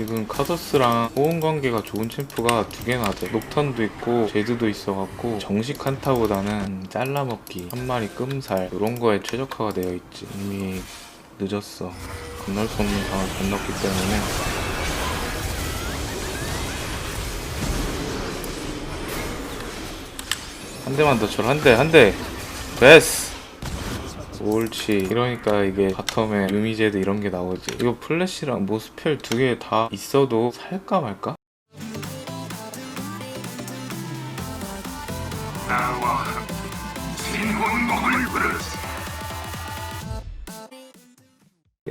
지금 카더스랑 호응 관계가 좋은 챔프가 두 개나 돼. 녹턴도 있고 제드도 있어갖고 정식 한타보다는 잘라먹기, 한 마리 끔살 이런 거에 최적화가 되어 있지. 이미 늦었어. 건널 수 없는 강을 건넜기 때문에 한 대만 더 쳐. 한 대, 한 대. 됐어. 옳지. 이러니까 이게 바텀에 유미제드 이런 게 나오지. 이거 플래시랑 모스펠 두 개 다 있어도 살까 말까? 나와 진혼곡을 부르지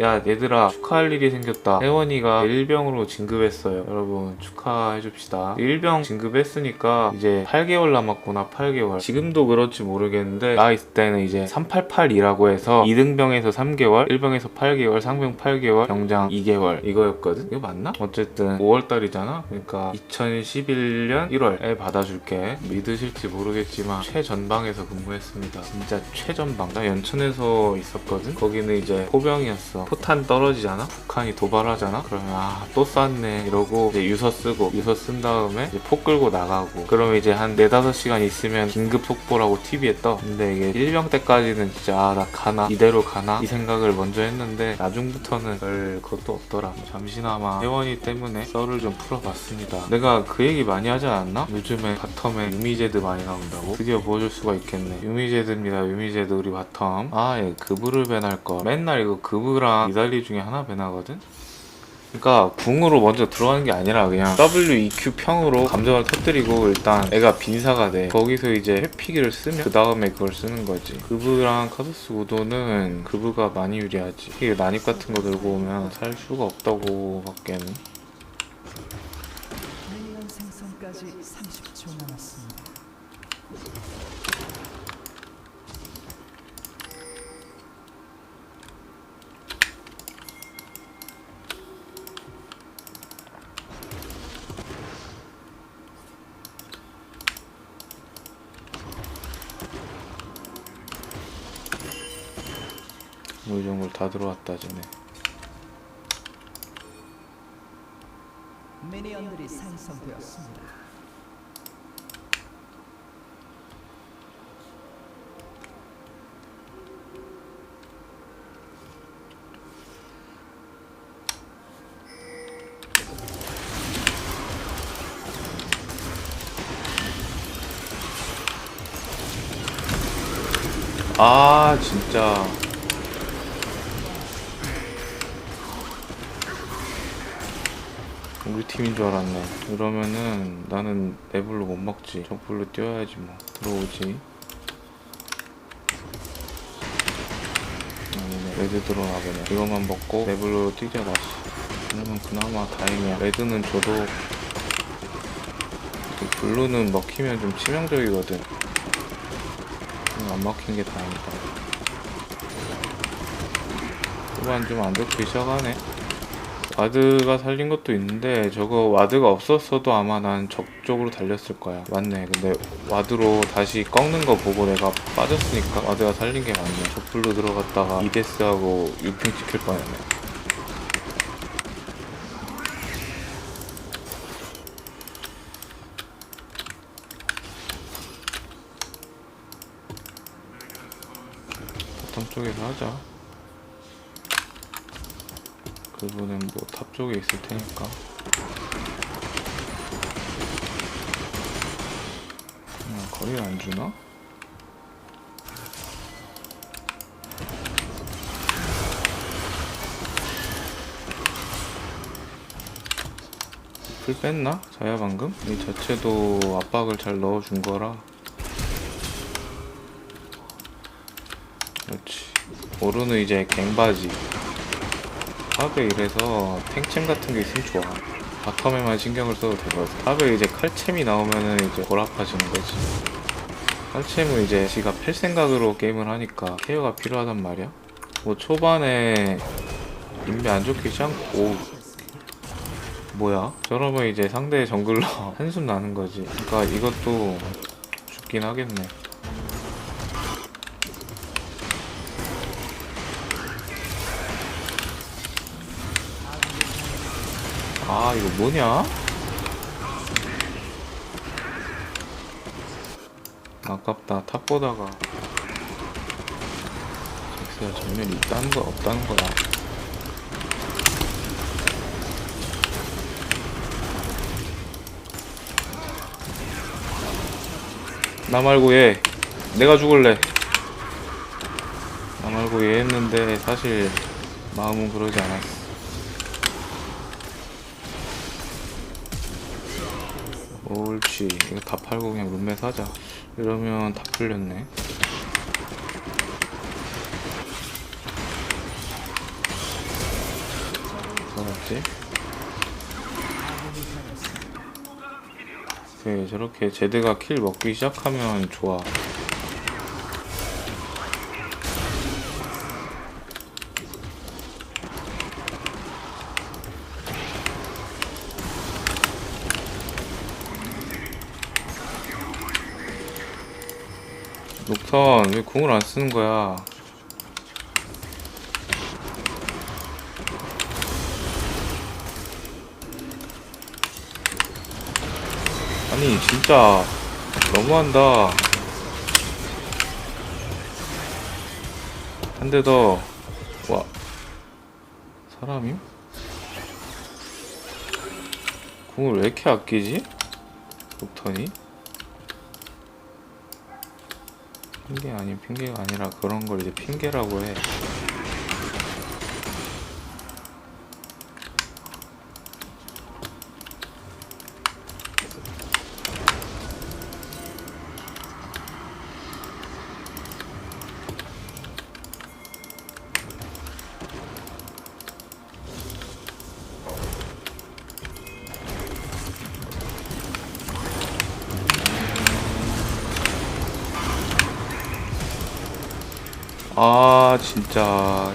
야 얘들아 축하할 일이 생겼다. 혜원이가 일병으로 진급했어요. 여러분 축하해 줍시다. 일병 진급했으니까 이제 8개월 남았구나 8개월. 지금도 그럴지 모르겠는데 나 있을 때는 이제 388이라고 해서 2등병에서 3개월 1병에서 8개월 상병 8개월 병장 2개월 이거였거든? 이거 맞나? 어쨌든 5월달이잖아? 그러니까 2011년 1월에 받아줄게. 믿으실지 모르겠지만 최전방에서 근무했습니다. 진짜 최전방. 나 연천에서 있었거든? 거기는 이제 포병이었어 포탄 떨어지잖아? 북한이 도발하잖아? 그러면 아 또 쐈네. 이러고 이제 유서 쓰고 유서 쓴 다음에 폭 끌고 나가고. 그러면 이제 한 4, 5시간 있으면 긴급 속보라고 TV에 떠. 근데 이게 1병 때까지는 진짜 아 나 가나? 이대로 가나? 이 생각을 먼저 했는데 나중부터는 별 것도 없더라. 잠시나마 혜원이 때문에 썰을 좀 풀어봤습니다. 내가 그 얘기 많이 하지 않았나? 요즘에 바텀에 유미제드 많이 나온다고? 드디어 보여줄 수가 있겠네. 유미제드입니다. 유미제드 우리 바텀. 아예 그브를 밴할걸. 맨날 이거 그브랑 이달리 중에 하나 밴하거든? 그러니까 궁으로 먼저 들어가는 게 아니라 그냥 WEQ 평으로 감정을 터뜨리고 일단 애가 빈사가 돼. 거기서 이제 해피기를 쓰면 그 다음에 그걸 쓰는 거지. 그브랑 카드스 우도는 그브가 많이 유리하지. 이게 난입 같은 거 들고 오면 살 수가 없다고 밖에는 미니언 생성까지 30초 남았습니다. 물정글 다 들어왔다 쟤네 미니언들이 생성되었습니다. 아 진짜 우리 팀인 줄 알았네. 그러면은 나는 내불로 못 먹지. 적불로 뛰어야지 뭐. 들어오지. 아니네. 레드 들어오나 보네 이거만 먹고 내불로 뛰자 다시 그러면 그나마 다행이야. 레드는 줘도 그 블루는 먹히면 좀 치명적이거든. 음, 안 먹힌 게 다행이다. 후반 좀 안 좋게 시작하네. 와드가 살린 것도 있는데 저거 와드가 없었어도 아마 난 적쪽으로 달렸을 거야. 맞네. 근데 와드로 다시 꺾는 거 보고 내가 빠졌으니까 와드가 살린 게 맞네. 적불로 들어갔다가 이데스하고 6핑 찍힐 뻔했네. 바텀 쪽에서 하자. 그분은 뭐 탑 쪽에 있을 테니까. 그냥 거리를 안 주나? 풀 뺐나? 자야 방금? 이 자체도 압박을 잘 넣어준 거라 그렇지 오르는 이제 갱바지 탑에 이래서 탱챔 같은 게 있으면 좋아. 바텀에만 신경을 써도 되거든 탑에 이제 칼챔이 나오면은 이제 골아파지는 거지. 칼챔은 이제 지가 팰 생각으로 게임을 하니까 케어가 필요하단 말이야. 뭐 초반에 인베 안 좋게 시작 오. 뭐야? 저러면 이제 상대 정글러 한숨 나는 거지. 그러니까 이것도 죽긴 하겠네 아 이거 뭐냐? 아깝다 탑 보다가. 잭스가 전면이 있다는 거 없다는 거야. 나 말고 얘. 내가 죽을래. 나 말고 얘 했는데 사실 마음은 그러지 않았어 옳지 이거 다 팔고 그냥 룸메 사자. 이러면 다 풀렸네. 뭐였지? 네, 저렇게 제드가 킬 먹기 시작하면 좋아 녹턴 왜 궁을 안 쓰는 거야? 아니 진짜 너무한다. 한 대 더. 와 사람이? 궁을 왜 이렇게 아끼지? 녹턴이? 핑계 아닌 핑계가 아니라 그런 걸 이제 핑계라고 해. 아 진짜.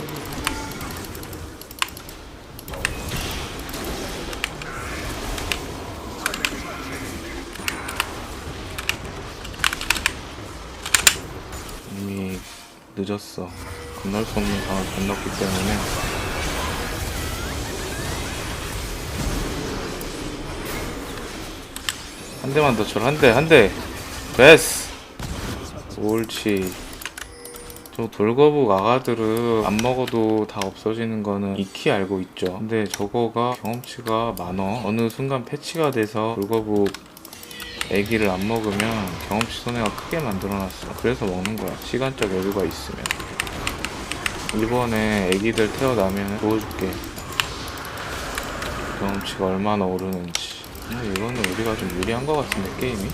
이미 늦었어. 건널 수 없는 강을 건넜기 때문에. 한 대만 더 쳐라. 한대 한 대. 베스 옳지 저 돌거북 아가들은 안 먹어도 다 없어지는 거는 익히 알고 있죠. 근데 저거가 경험치가 많어. 어느 순간 패치가 돼서 돌거북 애기를 안 먹으면 경험치 손해가 크게 만들어놨어. 그래서 먹는 거야. 시간적 여유가 있으면. 이번에 애기들 태어나면 보여줄게. 경험치가 얼마나 오르는지. 근데 이거는 우리가 좀 유리한 것 같은데 게임이.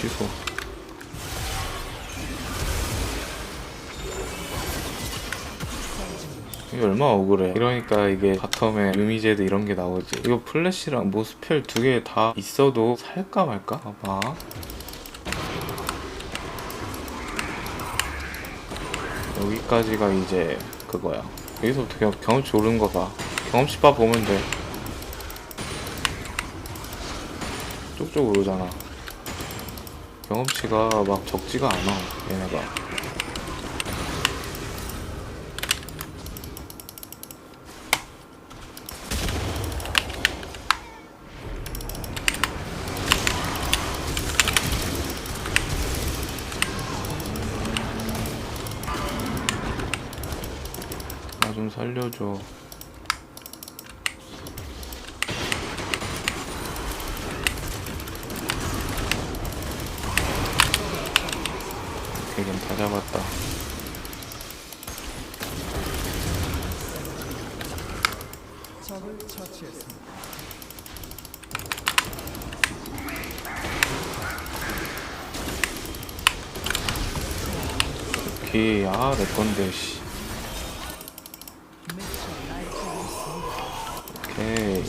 취소. 이게 얼마나 억울해. 이러니까 이게 바텀에 유미제드 이런 게 나오지. 이거 플래시랑 뭐 스펠 두 개 다 있어도 살까 말까? 봐봐. 여기까지가 이제 그거야. 여기서부터 경, 경험치 오르는 거 봐. 경험치 봐 보면 돼. 쭉쭉 오르잖아. 경험치가 막 적지가 않아 얘네가. 나 좀 살려줘 되긴 다 잡았다. 오케이, 아, 내 건데, 씨. 미쳐 날뛰고 있습니다. 오케이.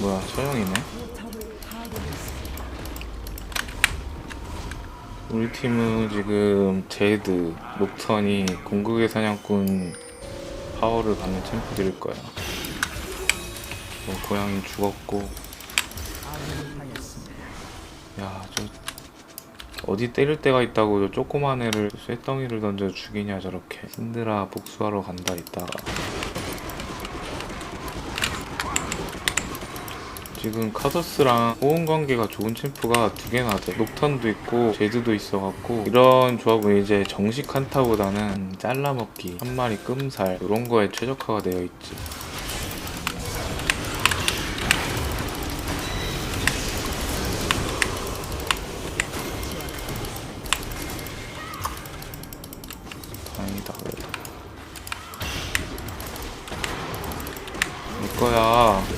뭐야, 처형이네? 포탑을 파괴했습니다. 우리 팀은 지금 제드, 녹턴이 공극의 사냥꾼 파워를 갖는 챔프들일 거야. 뭐 고양이 죽었고 당했습니다. 야저 어디 때릴 데가 있다고 저 조그만 애를 쇳덩이를 던져 죽이냐 저렇게 신드라 복수하러 간다 이따가 지금 카더스랑 호응 관계가 좋은 챔프가 두 개나 돼. 녹턴도 있고 제드도 있어갖고 이런 조합은 이제 정식 한타보다는 잘라먹기 한 마리 끔살 이런 거에 최적화가 되어 있지. 다행이다 거야.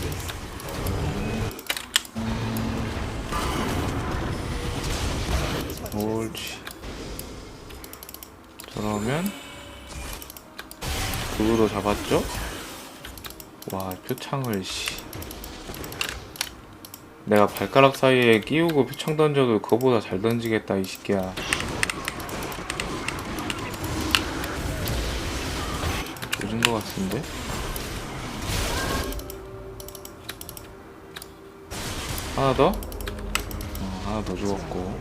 잡았죠? 와 표창을 씨. 내가 발가락 사이에 끼우고 표창 던져도 그거보다 잘 던지겠다 이 새끼야. 조진 것 같은데? 하나 더? 어, 하나 더 죽었고.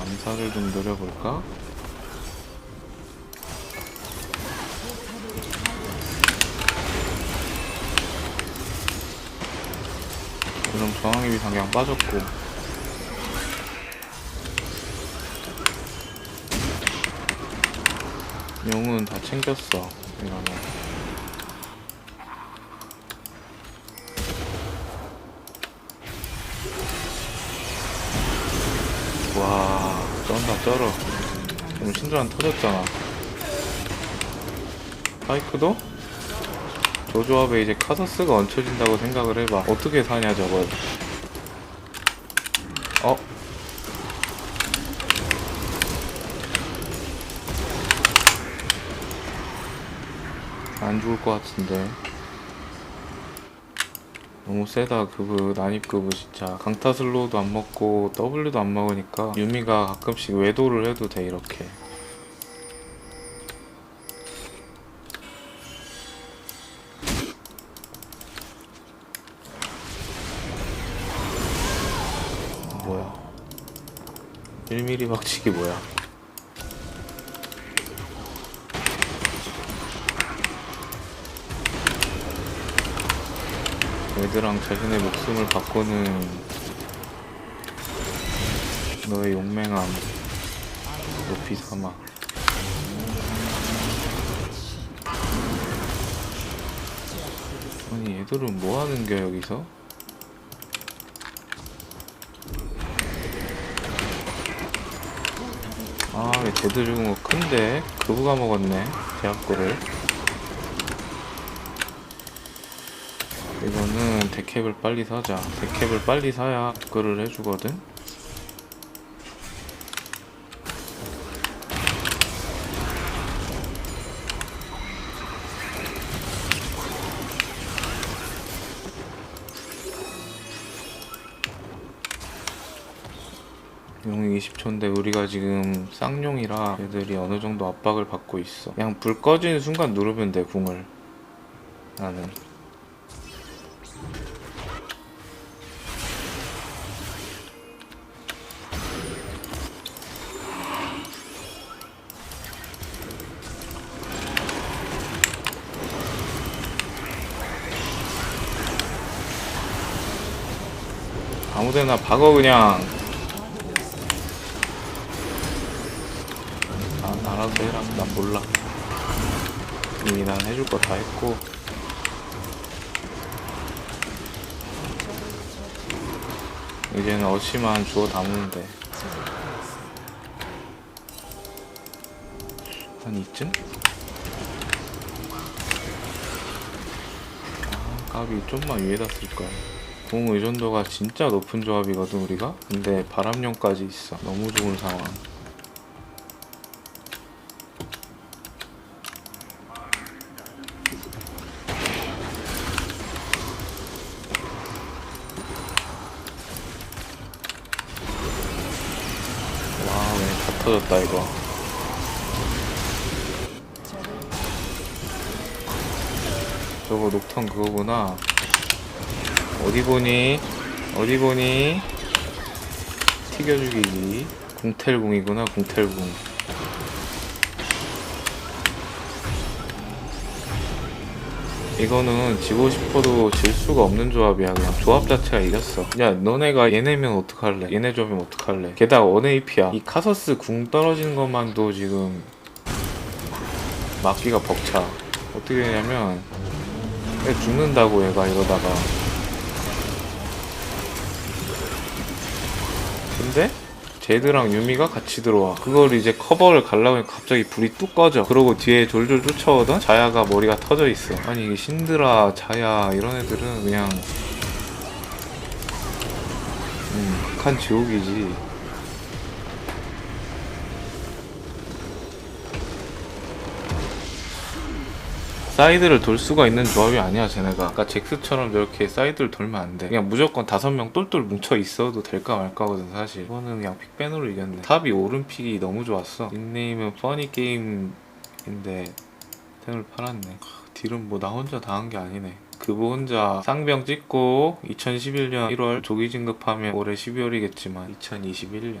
암살을 좀 노려볼까? 저항의 상향 빠졌고. 용은 다 챙겼어 이러면. 와 쩐다 쩔어. 그럼 신드란 터졌잖아. 파이크도? 저 조합에 이제 카서스가 얹혀진다고 생각을 해봐. 어떻게 사냐 저걸. 어? 안 죽을 것 같은데. 너무 세다 그브 난입그브 진짜. 강타 슬로우도 안 먹고 W도 안 먹으니까 유미가 가끔씩 외도를 해도 돼 이렇게 1mm 박치기 뭐야 애들랑 자신의 목숨을 바꾸는 너의 용맹함 높이 삼아 아니 얘들은 뭐 하는 겨 여기서? 아, 왜 제드 죽은 거 큰데? 그부가 먹었네, 제약골을. 이거는 데캡을 빨리 사자. 데캡을 빨리 사야 그를 해주거든? 용이 20초인데 우리가 지금 쌍용이라 애들이 어느 정도 압박을 받고 있어. 그냥 불 꺼지는 순간 누르면 돼, 궁을. 나는. 아무데나 박어 그냥 난 알아서 해라 난 몰라. 이미 난 해줄 거 다 했고. 이제는 어시만 주워 담으면 돼 한 이쯤? 아 까비 좀만 위에다 쓸 거야. 공 의존도가 진짜 높은 조합이거든 우리가. 근데 바람용까지 있어. 너무 좋은 상황 와우 다 터졌다 이거. 저거 녹턴 그거구나. 어디 보니? 어디 보니? 튀겨 죽이기. 궁텔궁이구나 궁텔궁 이거는 지고 싶어도 질 수가 없는 조합이야. 그냥 조합 자체가 이겼어. 야 너네가 얘네면 어떡할래? 얘네 조합이면 어떡할래? 게다가 원AP야. 이 카서스 궁 떨어지는 것만도 지금 막기가 벅차. 어떻게 되냐면 얘 죽는다고 얘가 이러다가. 근데 제드랑 유미가 같이 들어와. 그걸 이제 커버를 하니까 갑자기 불이 뚝 꺼져. 그러고 뒤에 졸졸 쫓아오던 자야가 머리가 터져 있어. 아니 이게 신드라 자야 이런 애들은 그냥 음 극한 지옥이지 사이드를 돌 수가 있는 조합이 아니야 쟤네가. 그러니까 잭스처럼 저렇게 사이드를 돌면 안돼. 그냥 무조건 다섯 명 똘똘 뭉쳐 있어도 될까 말까거든 사실. 이거는 그냥 픽밴으로 이겼네. 탑이 오른 픽이 너무 좋았어. 닉네임은 퍼니게임인데 템을 팔았네. 하, 딜은 뭐 나 혼자 다 한 게 아니네. 그부 혼자 쌍병 찍고 2011년 1월 조기 진급하면 올해 12월이겠지만 2021년